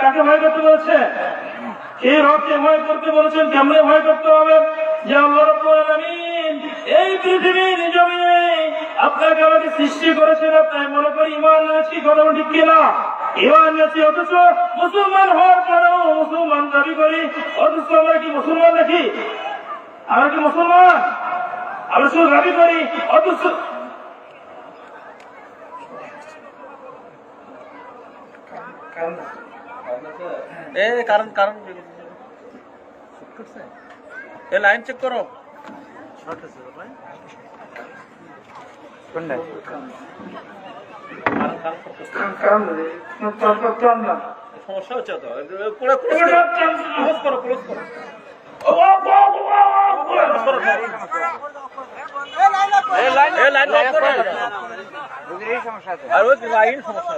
কাকে ভয় করতে বলেছে? সেই রবকে ভয় করতে বলেছেন? কেমনে ভয় করতে হবে? যে আল্লাহ এই পৃথিবীর জমিনে আপনাকে আমাকে সৃষ্টি করেছেন তাই মনে করি ইমান এনেছি কথা ঠিক কিনা? ইমান এনেছি, অথচ মুসলমান হওয়ার পরেও মুসলমান দাবি করি, অথচ আমরা কি মুসলমান নাকি? আমরা কি মুসলমান? আমরা শুধু দাবি করি, অথচ এ কারণ কারণ। এ লাইন চেক করো। সমস্যা হচ্ছে তো। পুরো ক্লোজ করো। ক্লোজ করো এ লাইন লক করো। আর ওই লাইন সমস্যা